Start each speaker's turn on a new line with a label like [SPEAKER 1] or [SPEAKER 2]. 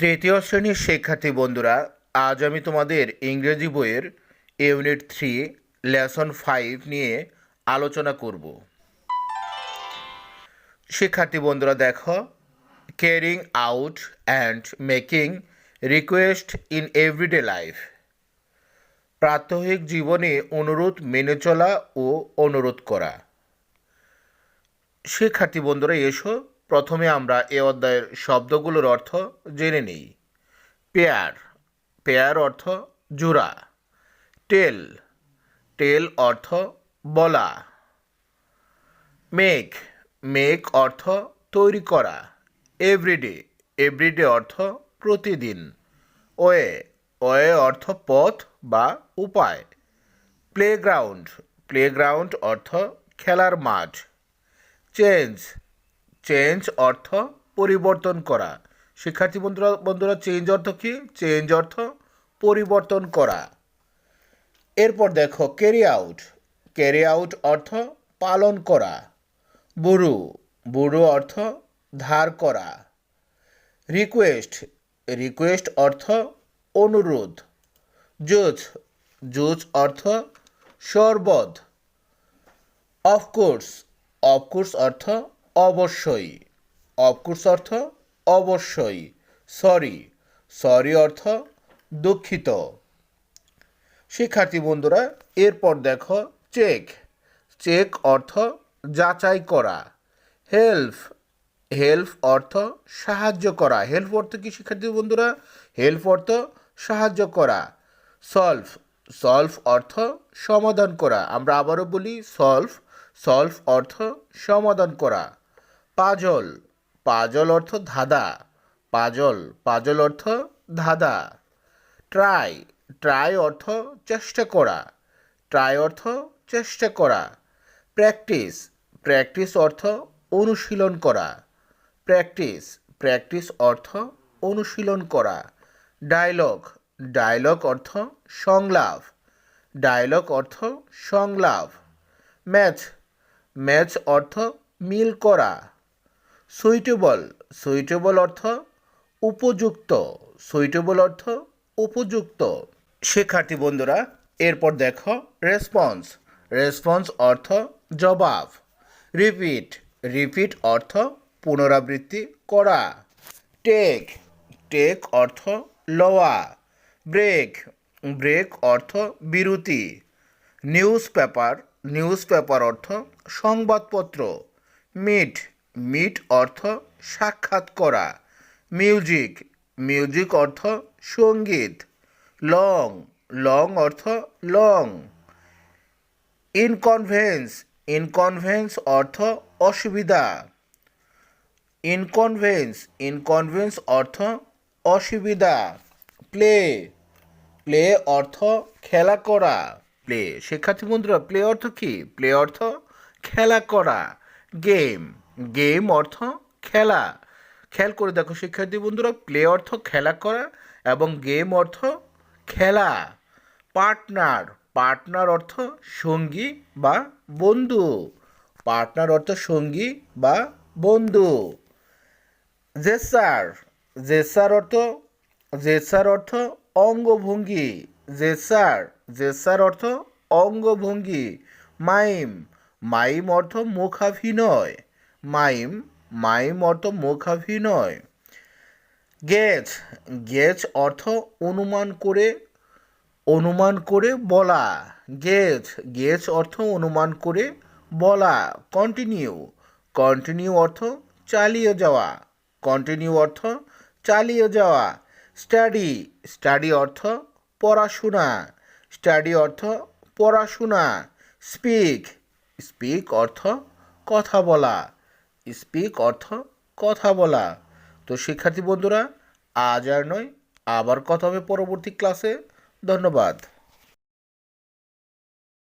[SPEAKER 1] তৃতীয় শ্রেণির শিক্ষার্থী বন্ধুরা, আজ আমি তোমাদের ইংরেজি বইয়ের ইউনিট থ্রি, লেসন ফাইভ নিয়ে আলোচনা করব। শিক্ষার্থী বন্ধুরা, দেখো carrying out and making request in everyday life প্রাত্যহিক জীবনে অনুরোধ মেনে চলা ও অনুরোধ করা। শিক্ষার্থী বন্ধুরা, এসো প্রথমে আমরা এ অধ্যায়ের শব্দগুলোর অর্থ জেনে নিই। পেয়ার পেয়ার অর্থ জোড়া। টেল টেল অর্থ বলা। মেক মেক অর্থ তৈরি করা। এভরিডে এভরিডে অর্থ প্রতিদিন। ওয়ে ওয়ে অর্থ পথ বা উপায়। প্লেগ্রাউন্ড প্লেগ্রাউন্ড অর্থ খেলার মাঠ। চেঞ্জ চেঞ্জ অর্থ পরিবর্তন করা। শিক্ষার্থী বন্ধুরা বন্ধুরা চেঞ্জ অর্থ কি? চেঞ্জ অর্থ পরিবর্তন করা। এরপর দেখো ক্যারি আউট ক্যারি আউট অর্থ পালন করা। বুড়ু বুড়ো অর্থ ধার করা। রিকোয়েস্ট রিকোয়েস্ট অর্থ অনুরোধ। জুজ জুজ অর্থ শরবত। অফকোর্স অফকোর্স অর্থ অবশ্যই। অফকোর্স অর্থ অবশ্যই। সরি সরি অর্থ দুঃখিত। শিক্ষার্থী বন্ধুরা, এরপর দেখো চেক চেক অর্থ যাচাই করা। হেল্প হেল্প অর্থ সাহায্য করা। হেল্প অর্থ কি শিক্ষার্থী বন্ধুরা? হেল্প অর্থ সাহায্য করা। সলভ সলভ অর্থ সমাধান করা। আমরা আবারও বলি সলভ সলভ অর্থ সমাধান করা। পাজল। পাজল অর্থ ধাঁধা। পাজল পাজল অর্থ ধাঁধা। ট্রাই ট্রাই অর্থ চেষ্টা করা। ট্রাই অর্থ চেষ্টা করা। প্র্যাকটিস প্র্যাকটিস অর্থ অনুশীলন করা। প্র্যাকটিস প্র্যাকটিস অর্থ অনুশীলন করা। ডায়লগ ডায়লগ অর্থ সংলাপ। ডায়লগ অর্থ সংলাপ। ম্যাচ ম্যাচ অর্থ মিল করা। সুইটেবল সুইটেবল অর্থ উপযুক্ত সুইটেবল অর্থ উপযুক্ত। শিক্ষার্থী বন্ধুরা, এরপর দেখো রেসপন্স রেসপন্স অর্থ জবাব। রিপিট রিপিট অর্থ পুনরাবৃত্তি করা। টেক টেক অর্থ লওয়া। ব্রেক ব্রেক অর্থ বিরতি। নিউজ পেপার নিউজ পেপার অর্থ সংবাদপত্র। মিট মিট অর্থ সাক্ষাৎ করা। মিউজিক মিউজিক অর্থ সংগীত। লং লং অর্থ লং। ইনকনভেন্স ইনকনভেন্স অর্থ অসুবিধা। ইনকনভেন্স ইনকনভেন্স অর্থ অসুবিধা। প্লে প্লে অর্থ খেলা করা। প্লে, শিক্ষার্থী বন্ধুরা, প্লে অর্থ কি? প্লে অর্থ খেলা করা। গেম। গেম অর্থ খেলা। খেয়াল করে দেখো, শিক্ষার্থী বন্ধুরা, প্লে অর্থ খেলা করা এবং গেম অর্থ খেলা। পার্টনার পার্টনার অর্থ সঙ্গী বা বন্ধু। পার্টনার অর্থ সঙ্গী বা বন্ধু। জেসার জেসার অর্থ জেসার অর্থ অঙ্গভঙ্গি। জেসার জেসার অর্থ অঙ্গভঙ্গি। মাইম মাইম অর্থ মুখাভিনয়। মাইম মাইম অর্থ মুখাভিনয় গেজ গেজ অর্থ অনুমান করে অনুমান করে বলা। গেজ গেজ অর্থ অনুমান করে বলা। কন্টিনিউ কন্টিনিউ অর্থ চালিয়ে যাওয়া। কন্টিনিউ অর্থ চালিয়ে যাওয়া। স্টাডি স্টাডি অর্থ পড়াশোনা। স্টাডি অর্থ পড়াশোনা। স্পিক স্পিক অর্থ কথা বলা। স্পিক অর্থ কথা বলা। তো শিক্ষার্থী বন্ধুরা, আজ আর নয়, আবার কথা হবে পরবর্তী ক্লাসে। ধন্যবাদ।